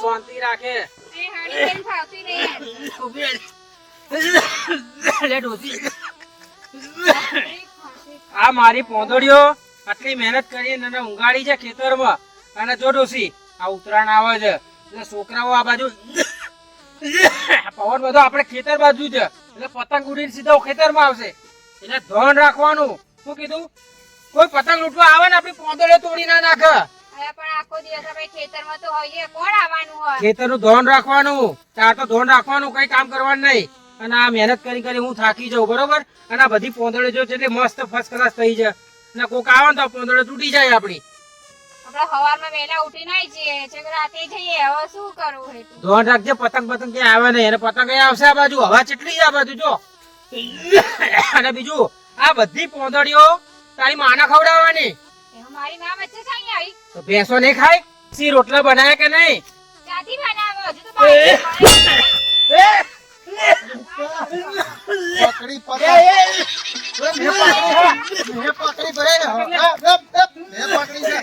શાંતિ રાખે. એ હાડી કેમ ફાવતી નહીં. લે ડોસી. આ મારી પોંદડીઓ આટલી મહેનત કરીને અને ઊંઘાડી છે ખેતરમાં. અને જો ડોસી આ ઉત્તરાયણ આવે છે એટલે છોકરાઓ આ બાજુ પવન બધો આપણે ખેતર બાજુ છે. એટલે પતંગ ઉડીને સીધો ખેતરમાં આવશે. એટલે ધ્યાન રાખવાનું. શું કીધું? કોઈ પતંગ લૂંટવા આવે ને આપણી પોંદડીઓ તોડી ના નાખે. અરે નું ધ્યાન રાખવાનું. ચાર તો ધોન રાખવાનું કઈ કામ કરવાનું નહીં. અને આ મહેનત કરી કરી હું થાકી જાઉં બરોબર? અને આ બધી પોંદડે જો છે તે મસ્ત ફર્સ્ટ ક્લાસ થઈ જાય અને કોક આવે તો પોંદડે તૂટી જાય આપડી રાખજે પતંગ પતંગ ક્યાં આવે નહીં. અને પતંગ આવશે આ બાજુ. હવા ચેટલી છે આ બાજુ જો. અને બીજું આ બધી પોંદડીઓ તારી માના ખવડાવવાની. મારી નામ છે તો ભેંસો નહીં ખાય? સી રોટલા બનાવે કે નહીં? ક્યાંથી બનાવો હજુ તો પકડી પકડી. પકડી ભરે ને. હા, હા, હા, મેં પકડી છે.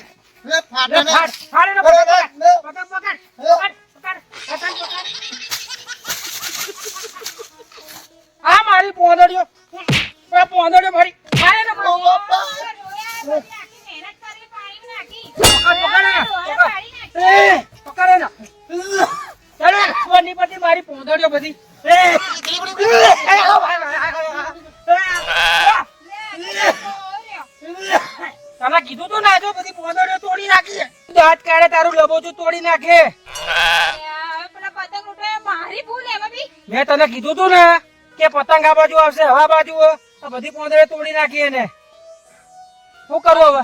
મેં ફાટે ને. ફાડ, ફાડ એનો પતંગ, પકડ, પકડ, પકડ, પકડ, પકડ, પતંગ પકડ. આ મારી પોંદડીઓ આ પોંદડીઓ મારી મારે ને ઓ બાપા. મહેનત કરી પાણી નાખી પકડ, પકડ એને, ડોળા પાડી નાખી. એ, પકડ એને. ચાલો, કોની બધી પછી. તને કીધું તું ના જો બધી પોંદડીઓ તોડી નાખી છે. દાંત કાઢે, તારું લબોચું તોડી નાખે. મેં તને કીધું તું ને કે પતંગ આ બાજુ આવશે, હવા બાજુ. બધી પોદડે તોડી નાખી એને. શું કરું હવે?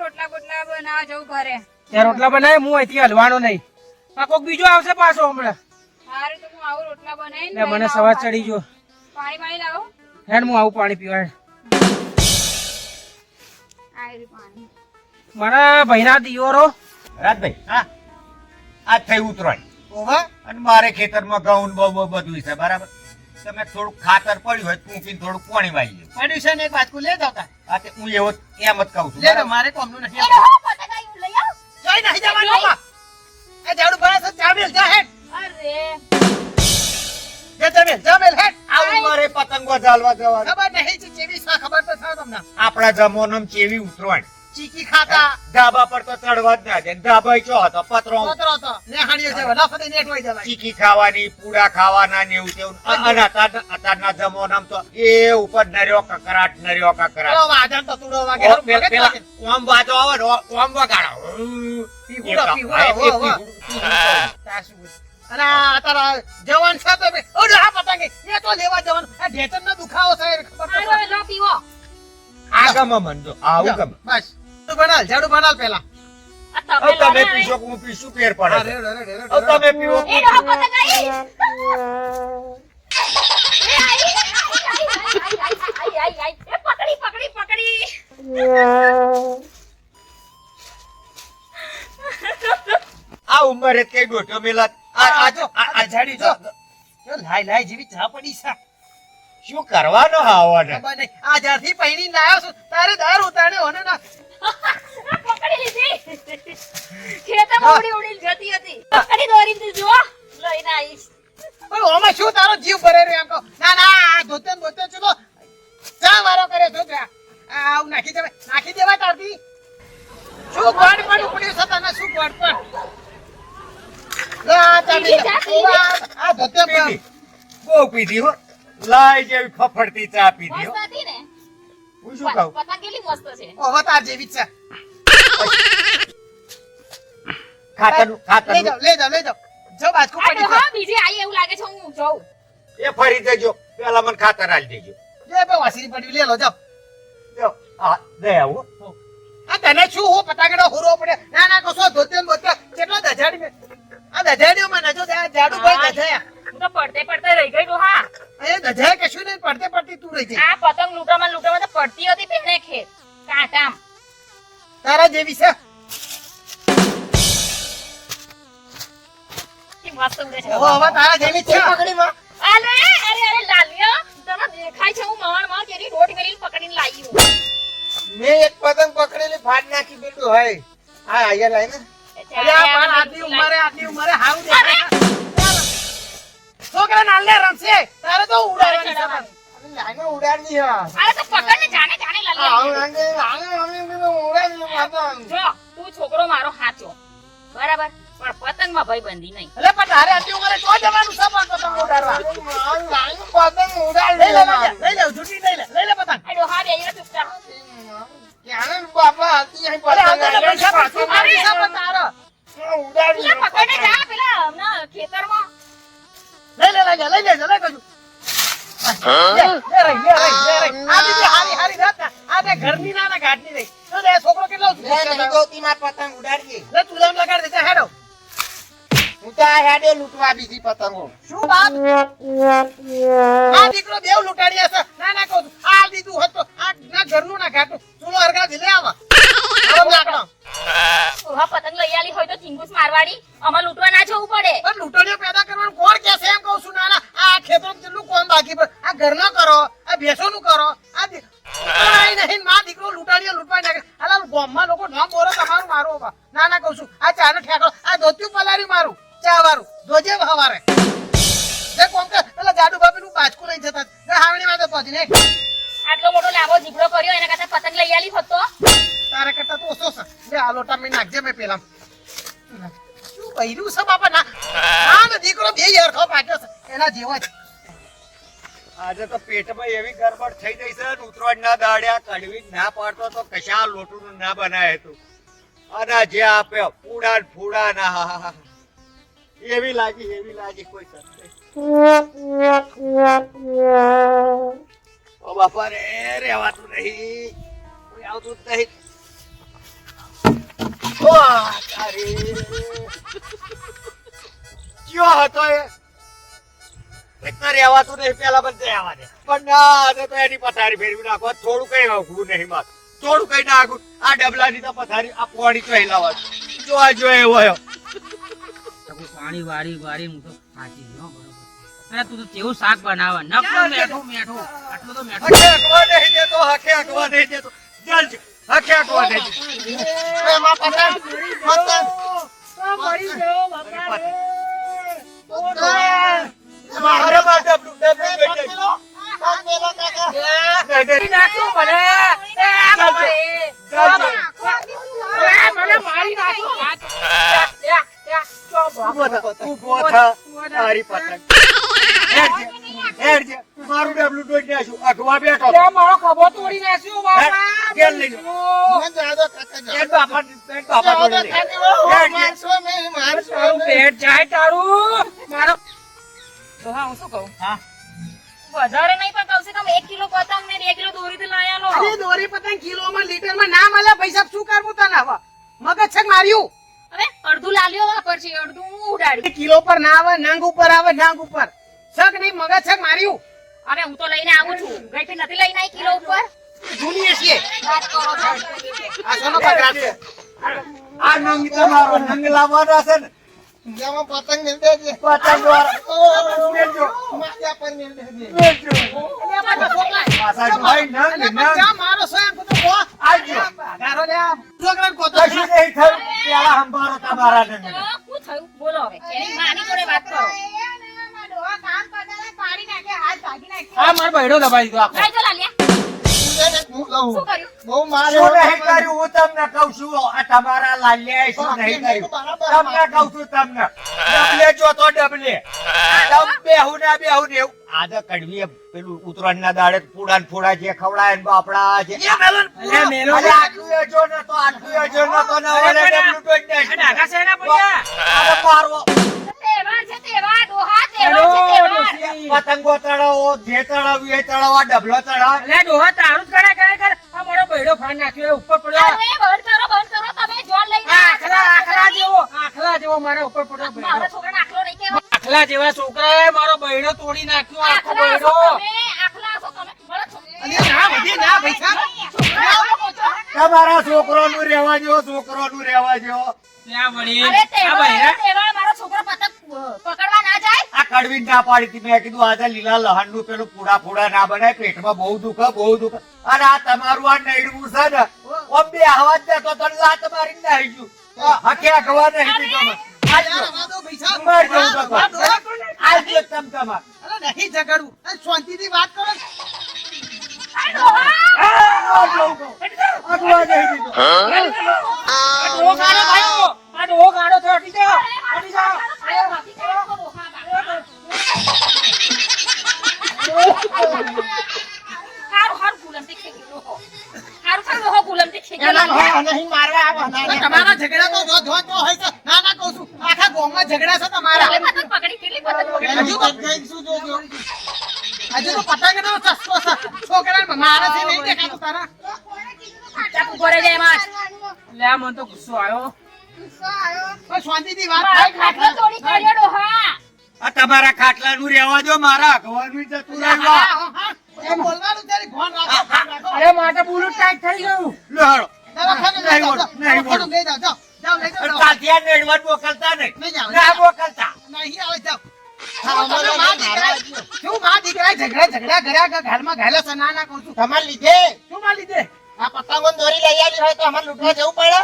રોટલા બોટલા બનાવવા જઉં ઘરે રોટલા બનાવે હું અહીંથી હલવાનો નહીં. આ કોક બીજો આવશે પાછો હમણાં. સારું તો હું આવું રોટલા બનાવીને મને સવાર ચડી ગયો પાણી પાણી લાવો હેડ હું આવું પાણી પીવા મારા ભૈરા દિયોરો રાજભાઈ હા આ થઈ ઉતરાય ઓવા. અને મારે ખેતરમાં ઘઉં બહુ બહુ બધું છે બરાબર તમે થોડું ખાતર પડ્યું હોય તો થોડું પાણી વાળી લો પડ્યું છે ને એક બાજકું લે જાવ તા. આ તે હું એવો એમ જ કહું છું લે? મારે કોમનું નથી. લઈ આવ જઈ નહીં જવાનું. એ જાડું ભરે છે, જા જા હેડ. હેડ. પતંગો ઝાલવા ખબર નહીં છે ચેવી છે, ખબર તો છે તમને. આપણા જમાનામાં કેવી ઉતરાણ ચીકી ખાતા. ધાબા પર તો ચડવા જ ના દે. ધાબા ચો હતો? પતરો. કોતરો હતો. નેહાણીઓ જેવા, લાફતે નેટવાઈ જવાય. ચીકી ખાવાની પૂડા ખાવાના ને એવું તેવું. અને અત્યાર- અત્યારના તો એ ઉપર નર્યો કકરાટ નર્યો કકરાટ. વાજણ તો તુડો વાગે, પેલા. ઓમ વાજો આવે ઓમ વગાડો. પીહુડો, પીહુડો, હા, અને આ તારા જવાન છે તો બે- ઓલો આ પતંગે, એ તો લેવા જવાનું. આ ઢેચણનો દુખાવો છે, ખબર તો લો પીવો. આ ગમે મન જો આવું ગમે. બસ. તો બનાલ ઝાડુ બનાલ પેલા આ તમે પીશો કે હું પીશું? ફેર પડે તમે પીવો. પકડી પકડી પકડી આ ઉંમરે કઈ ગોઠવેલા મેલા આ આ જો આ આ ઝાડી જો. જો લાઈ લાઈ જેવી ચા પડી છે. શું કરવાનો આવવાને આ જ્યારથી પૈણીને લાયો છું તારે દર ઉતાર્યો અને ના. પકડી લીધી. ખેતરમાં ઉડી ઉડી જતી હતી. પકડી દોરી દીધી જુઓ. લઈને આવીશ. ઓય, ઓમાં શું તારો જીવ ભરે રહ્યો એમ કહો. ના ના આ ધોતે ચલો ચા વારો કરે ધોતરા. આવું નાખી દેવાય. નાખી દેવાય તારથી. શું ગોળ પણ ઉપડ્યું છે તને? શું પણ? બહુ પીધી હો લાઈ જેવી ફફડતી ચા પીધી હો હું શું કહું પતંગ કેટલી મસ્ત છે ઓવા તાર જેવી છે ખાતરનું લઈ ખાતરનું જાઓ લઈ જાઓ લઈ જાઓ જો બાજકું પડી હા બીજી આઈ એવું લાગે છે હું એ ફરી દેજો પેલા મને ખાતર આલી દેજો જે બે વાસી પડી લે લો જાઓ જો આ તને શું, હો પટાકડો હુરો પડે? ના ના કશો ધોતે ને કેટલો દજાડી આ દજાડીઓ માં નજો આ જાડુ ભાઈ દજાયા હું તો પડતે પડતે રહી ગઈ હા. એ દજાય કશું નહીં પડતે પડતી તું રહી જઈ આ પતંગ લૂંટામાં લૂંટામાં તો પડતી હતી પેલે ખેત કાંટામ. તારા જેવી છે. કે મસ્ત ઉડે છે? હવે હવે તારા જેવી જ છે. પકડીમાં. અરે અરે અરે લાલ્યો તને દેખાય છે હું માણ માણ કેરી રોટ કરીને પકડીને લાવી હું. મેં એક પતંગ પકડેલી ફાડ નાખી દીધું હોય. આ પણ આટલી ઉંમરે છોકરા નાલે રમશે. તારે તો ઉડાડવાની ઉડાડની હા. અરે તો પકડને. જો તું છોકરો મારો બરાબર? પણ પતંગમાં ભાઈબંધી નહીં. અલે પણ તારે આટલી ઉંમરે તો જવાનું છે પણ પતંગ ઉડાડવા. પતંગ ઉડાડી લઈ લે લઈ લે મારું. લઈ લે લઈ લે પતંગ. આ ડોહા બે જણા ચૂપચાપ. ક્યાંનો બાપા હતી અહીં પતંગ પૈસા તારો. ઉડાડી પેલા પકડને જા પેલા હમણાં ખેતરમાં લઈ લે લઈ લઈ કજુ છોકરો કેટલો પતંગ ઉડાડીએ. તું લેમ દે હેડો હું તો આ હેડે લૂંટવા બીજી પતંગો શું વાત આ દીકરો દેવ લૂંટાડી હશે ના ના કહું છું. આ દીધું હતો આ ના ઘરનું ના ઘાટું ચૂલો હરગા લે આવા આલી હોય તો ચિંગુસ મારવાડી અમાર લૂંટવા ના જવું પડે. પણ લૂંટણીઓ પેદા કરવાનું કોણ કહેશે એમ કહું છું નાના આ ખેતર કેટલું કોમ બાકી આ ઘરનો કરો આ ભેંસોનું કરો આ નહીં માં દીકરો લૂંટાણીઓ લૂંટવાય નાખે અલા ગામમાં લોકો નામ બોલો તમારું મારો બાપા. ના ના કહું છું આ ચાનો ઠેકડો આ ધોતિયું પલાર્યું મારું ચા હવારે. જે કોમ કે પેલા જાડુ બાપીનું બાચકું લઈ જતા હાવણી માં તો પહોંચી ને આટલો મોટો લાંબો જીબડો કર્યો એના કરતા પતંગ લઈ આલી હતો તારે કરતા તો ઓછો છે. બે આ લોટા મેં નાખજે મેં પેલા બૈરું છે બાપા? ના. ના દીકરો બે હરખો પાક્યો છે. એના જેવો જ. આજે તો પેટમાં એવી ગરબડ થઈ ગઈ છે ને ઉતરોડ ના દાડ્યા કડવી ના પાડતો તો કશા લોટું ના બનાય તું. અને જે આપ્યો પૂડા ફૂડા ના. એવી લાગી એવી લાગી કોઈ ઓ બાપા, રે, રેવાતું નહીં. કોઈ આવતું નહીં. કયો એ એકના રહેવાતું નહીં પેલા બધે આવવા દે પણ ના તો એની પથારી ફેરવી નાખો થોડું કઈ અઘરું નહીં માર થોડું કઈ નાખું આ ડબલાની તો પથારી આ પોણી તો હિલાવા જોવા જો એવો પાણી વારી વારી હું તો થાકી ગયો તું તો કેવું શાક બનાવે નકરું મેઠું. આટલું તો મેઠું નહીં દેતો હકે અકવા નહીં દેતો. ચાલ પતંગ પતંગ મારે પતંગ કાકા. નાખું મને. મને મારી થા. તારી પતંગ ડબલું ડોઈ નાખ્યું અગવા બેઠો. મારો ખભો તોડી નાખ્યો ઘેર લઈ જાઓ. મને જાદો કાકા જાદો. હેડ બાપા હેડ બાપા જોડે લે. કાકા, બહુ હેડ, હેડ. મારશો નહીં, મારશો તારું પેટ જાય તારું. મારો તો હા હું શું કહું? હા. વધારે નહીં પણ કમ કમ એક કિલો પતંગ ને બે કિલો દોરી તો લાયા લો અરે દોરી પતંગ કિલોમાં લીટરમાં ના મળે પૈસા શું કરવું તને હવે? મગજ છક માર્યું? હવે અડધું લાલ્યો વાપરશે અડધું હું ઉડાડી. કિલો પર ના આવે નંગ ઉપર આવે નંગ ઉપર. છક નહીં મગજ છક માર્યું? હવે હું તો લઈને આવું છું. ગઈથી નથી લઈને આવી કિલો ઉપર. જૂનીએ છીએ વાત કરો છો. આ સોનો પકડાટ છે? આ નંગ તમારો નંગ લાવવાનો છે ને. જેમાં પતંગ દેજે. પતંગ માથા પર દેજે. પાછા નંગ નંગ. મારો. ગારો લે આ. છોકરાને કોતો કશું નહીં થયું. પેલા સંભાળો તમારા નંગ. શું થયું? બોલો હવે. એની માની જોડે વાત કરો. આ મારો બૈડો દબાઈ આખો. લાલ્યા હું કહું. બહુ મારે શું નહીં કર્યું? હું તમને કહું છું આ તમારા લાલ્યાએ શું નહીં કર્યું? તમને કહું છું તમને ડબલે જો તો ડબલે. ડબ બેહું ના બેહું ને એવું. આજે કડવી પેલું ઉતરાણ ના દાડે પૂડા ને ફોડા જે ખવડાય ને બાપડા જે આટલું એ ને તો આટલું એ ને તો ને અરે ડબલું ટોચ આ નાખ્યું. ડાઘા પતંગો જે એ ડબલો ડોહા તારું જ કરે કરે કરે આ ફાડ નાખ્યો ઉપર પડ્યો. અરે બંધ કરો બંધ કરો તમે જોર આખલા આખલા જેવો આખલા જેવો મારા ઉપર પડ્યો મારા બૈડો આખલો નહીં કહેવાય. આખલા જેવા છોકરાએ મારો બૈડો તોડી નાખ્યો આખો આખલા બૈડો. છો તમે, આખલા છો તમે. મારા છોકરા- અલ્યા ના બધી ના પૈસા છોકરા છો. રહેવા જો છોકરોનું રહેવા જો ત્યાં વળી આ બૈરા તહેવાર મારો છોકરો પતંગ પકડવા ના જાય આ કડવી ના પાડી હતી. મેં કીધું આજે લીલા લહણનું પેલું પૂડા પૂડા ના બનાય પેટમાં બહુ દુખે બહુ દુખે. અને આ તમારું આ નડવું છે ને ઓમ બે આવાજ દેતો તો લાત મારીને આવી ગયું. હકે અગવા નહીં દીધો મને. આજ યાર, તો. આવા દો પૈસા. માર જવું તો આવા દો. આજ તો તમ તમાર. અરે નહીં ઝઘડવું. અરે શાંતિથી વાત કરો આ ડોહા! આ જવું તો. અગવા નહીં દીધો. આ ડોહો ગાળો થયો આ ડોહો ગાળો થયો હટી જાઓ હટી જાઓ અરે, માફી કરો તો ડોહા બાપા. હારું, હારું, ગુલામથી ખેંચી ડોહો. હારું, હારું, ડોહો ગુલામથી ખેંચી એના લાગે. હા, નહીં મારવા આવો, ના, તો ના. તમારા ઝઘડા તો જો જો જો હોય છે ના ના કહું છું આખા ગામમાં ઝઘડા છે તમારા કેટલી પતંગ પકડી, કેટલી પતંગ પકડી. હજુ તો જઈશું જોજો. હજુ તો પતંગનો ચસ્કો છે. છોકરા મારા છે નહીં દેખાતું તારા. ચાકુ ભરે જાય એમાં. લે મને તો ગુસ્સો આવ્યો. કોઈ શાંતિથી વાત મારો થાય ખાટલો કાઢ્યો તમારા ખાટલાનું રહેવા દો મારા અગવાનું જતું રાખો. અરે માટે પૂરું ટાઈટ થઈ ગયું. નહીં બોલો. નહીં બોલો. આ નેડવટ મોકલતા નહીં. ના. મોકલતા. નહીં આવે, જાઓ. હા, તમે અમારે માં નહીં દીકરા- મારવા દીકરા ઝઘડા ઝઘડા કર્યા કે ઘરમાં ઘાલા સના ના કરું છું. તમાર લીધે. શું માં લીધે? આ પતંગો દોરી લઈ આવી હોય તો અમાર લૂંટવા જવું પડે.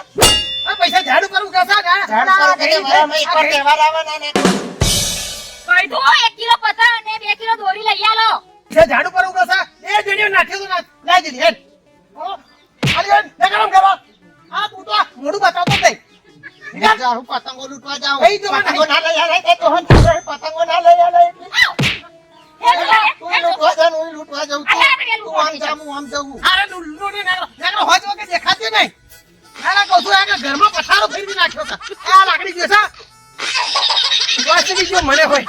આ પૈસા ઝાડુ કરું કે સા ના. ઝાડુ કરું કે મે એક એકવાર તહેવાર આવવાના ને તો એક કિલો પતંગ અને 2 કિલો દોરી લઈ આલો. છે ઝાડુ કરું કે સા એ જેડીઓ નાખ્યો તો ના લઈ દીધી, હેડ. ને ગરમ કરો. આ તું મોડું બતાવતો જ નહીં. પતંગો લૂંટવા જાઉં. પતંગો ના લઈ આવે તે તો પતંગો ના લઈ આવે દેખાતી નહીં. ના ના કહું છું, ઘરમાં પથારો ફેરવી નાખ્યો. આ લાકડી ગયો છે. મને હોય